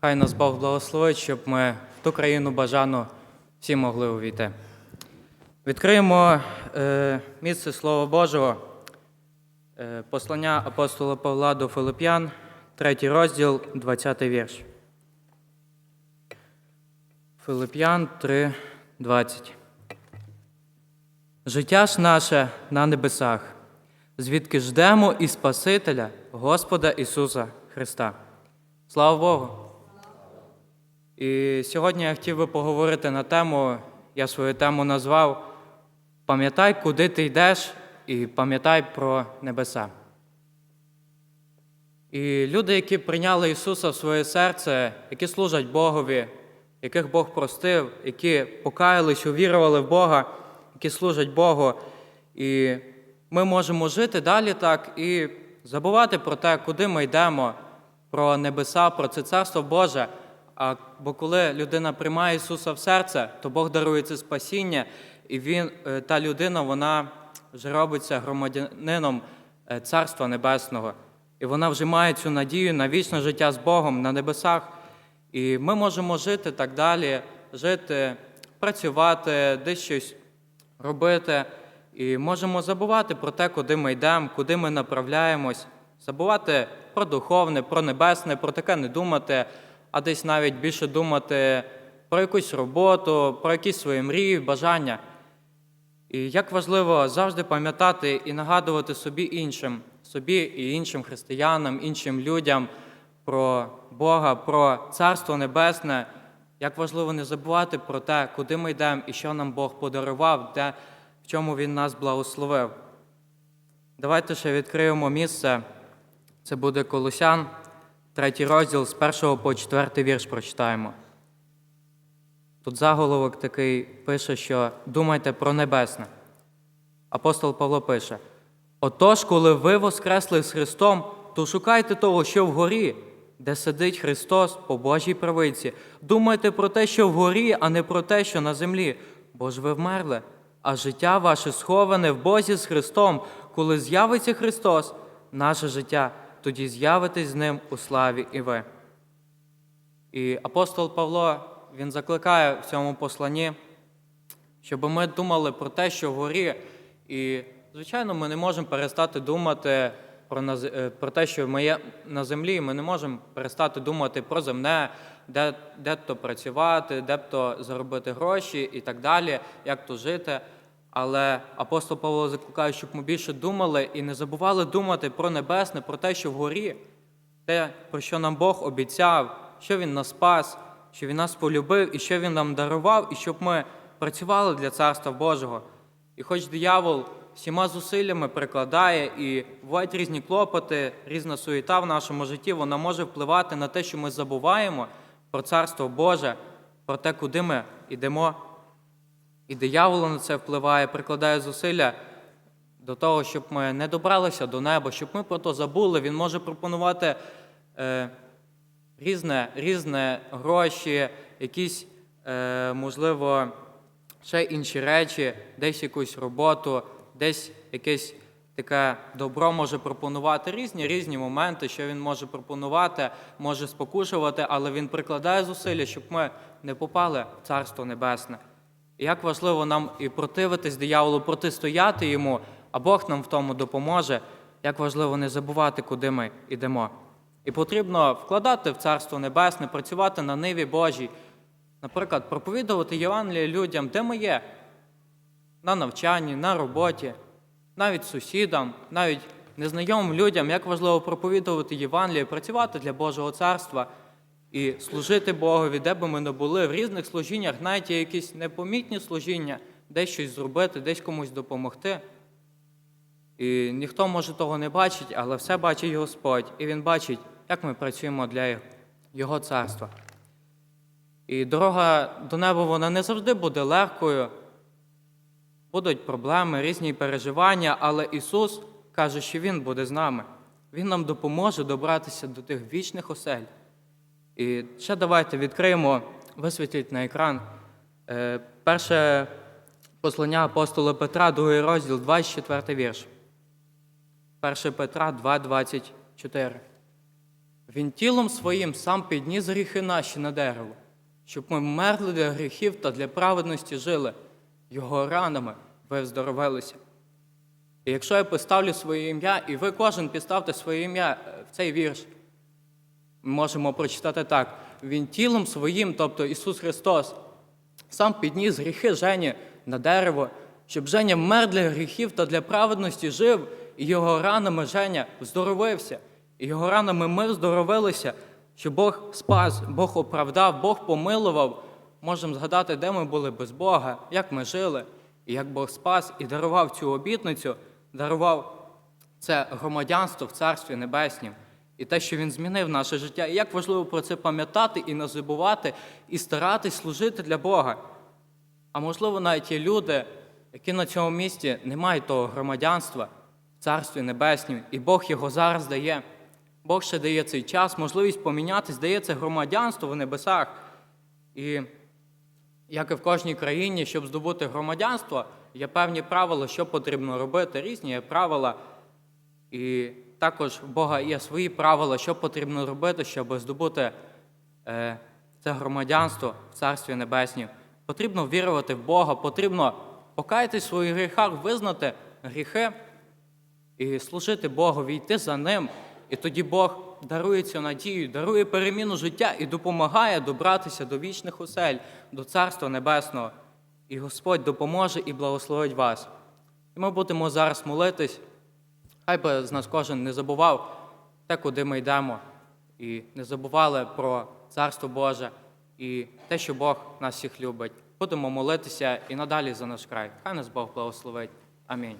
Хай нас Бог благословить, щоб ми в ту країну бажану всі могли увійти. Відкриємо е, місце Слова Божого, е, послання апостола Павла до Филип'ян, третій розділ, 20 вірш. Филип'ян 3, 20. Життя ж наше на небесах, звідки ждемо і Спасителя, Господа Ісуса Христа. Слава Богу! І сьогодні я хотів би поговорити на тему, я свою тему назвав Пам'ятай, куди ти йдеш, і пам'ятай про небеса. І люди, які прийняли Ісуса в своє серце, які служать Богові, яких Бог простив, які покаялись, увірували в Бога, які служать Богу. І ми можемо жити далі так і забувати про те, куди ми йдемо, про небеса, про це царство Боже. Бо коли людина приймає Ісуса в серце, то Бог дарує це спасіння, і він, е, та людина вона вже робиться громадянином е, Царства Небесного. І вона вже має цю надію на вічне життя з Богом на небесах. І ми можемо жити так далі, жити, працювати, десь щось робити. І можемо забувати про те, куди ми йдемо, куди ми направляємось, забувати про духовне, про небесне, про таке не думати, а десь навіть більше думати про якусь роботу, про якісь свої мрії, бажання. І як важливо завжди пам'ятати і нагадувати собі іншим, собі і іншим християнам, іншим людям про Бога, про Царство Небесне. Як важливо не забувати про те, куди ми йдемо і що нам Бог подарував, де, в чому Він нас благословив. Давайте ще відкриємо місце. Це буде Колосян, третій розділ з першого по четвертий вірш прочитаємо. Тут заголовок такий пише, що думайте про небесне. Апостол Павло пише: Отож, коли ви воскресли з Христом, то шукайте того, що вгорі, де сидить Христос по Божій правиці. Думайте про те, що вгорі, а не про те, що на землі, бо ж ви вмерли, а життя ваше сховане в Бозі з Христом. Коли з'явиться Христос, наше життя, тоді з'явитесь з Ним у славі і ви. І апостол Павло він закликає в цьому посланні, щоб ми думали про те, що вгорі. І, звичайно, ми не можемо перестати думати про, наз- е, про те, що ми є на землі. Ми не можемо перестати думати про земне, де, де то працювати, де б то заробити гроші і так далі, як то жити. Але апостол Павло закликає, щоб ми більше думали і не забували думати про небесне, про те, що вгорі те, про що нам Бог обіцяв, що Він нас спас, що Він нас полюбив і що Він нам дарував, і щоб ми працювали для Царства Божого. І хоч диявол всіма зусиллями прикладає і бувають різні клопоти, різна суєта в нашому житті, вона може впливати на те, що ми забуваємо про Царство Боже, про те, куди ми йдемо. І диявол на це впливає, прикладає зусилля до того, щоб ми не добралися до неба, щоб ми про то забули. Він може пропонувати е, різне, різне гроші, якісь, е, можливо, ще інші речі, десь якусь роботу, десь якесь таке добро може пропонувати різні різні моменти, що він може пропонувати, може спокушувати, але він прикладає зусилля, щоб ми не попали в Царство Небесне. Як важливо нам і противитись дияволу, протистояти йому, а Бог нам в тому допоможе, як важливо не забувати, куди ми йдемо. І потрібно вкладати в Царство Небесне, працювати на ниві Божій. Наприклад, проповідувати Євангеліє людям, де ми є, на навчанні, на роботі, навіть сусідам, навіть незнайомим людям, як важливо проповідувати Євангеліє, працювати для Божого царства і служити Богові, де би ми не були, в різних служіннях, навіть є якісь непомітні служіння, десь щось зробити, десь комусь допомогти. І ніхто може того не бачить, але все бачить Господь, і Він бачить, як ми працюємо для Його царства. І дорога до неба вона не завжди буде легкою. Будуть проблеми, різні переживання, але Ісус каже, що Він буде з нами. Він нам допоможе добратися до тих вічних осель. І ще давайте відкриємо, висвітліть на екран е, перше послання апостола Петра, другий розділ, 24 вірш. 1 Петра 2, 24. Він тілом своїм сам підніс гріхи наші на дерево, щоб ми вмерли для гріхів та для праведності жили. Його ранами ви вздоровилися. І якщо я поставлю своє ім'я, і ви кожен підставте своє ім'я е, в цей вірш, можемо прочитати так: Він тілом своїм, тобто Ісус Христос, сам підніс гріхи Жені на дерево, щоб Женя вмер для гріхів та для праведності жив, і його ранами Женя здоровився, і його ранами ми здоровилися, що Бог спас, Бог оправдав, Бог помилував. Можемо згадати, де ми були без Бога, як ми жили, і як Бог спас і дарував цю обітницю, дарував це громадянство в Царстві Небеснім. І те, що він змінив наше життя. І як важливо про це пам'ятати і не забувати, і старатись служити для Бога. А можливо, навіть є люди, які на цьому місці не мають того громадянства в Царстві Небеснім, і Бог його зараз дає. Бог ще дає цей час, можливість помінятись, дає це громадянство в небесах. І як і в кожній країні, щоб здобути громадянство, є певні правила, що потрібно робити, різні є правила. І також в Бога є свої правила, що потрібно робити, щоб здобути е, це громадянство в Царстві Небеснім. Потрібно вірувати в Бога, потрібно покаятись в своїх гріхах, визнати гріхи і служити Богові, йти за ним. І тоді Бог дарує цю надію, дарує переміну життя і допомагає добратися до вічних осель, до Царства Небесного. І Господь допоможе і благословить вас. І ми будемо зараз молитись. Хай би з нас кожен не забував те, куди ми йдемо, і не забували про Царство Боже і те, що Бог нас всіх любить. Будемо молитися і надалі за наш край. Хай нас Бог благословить. Амінь.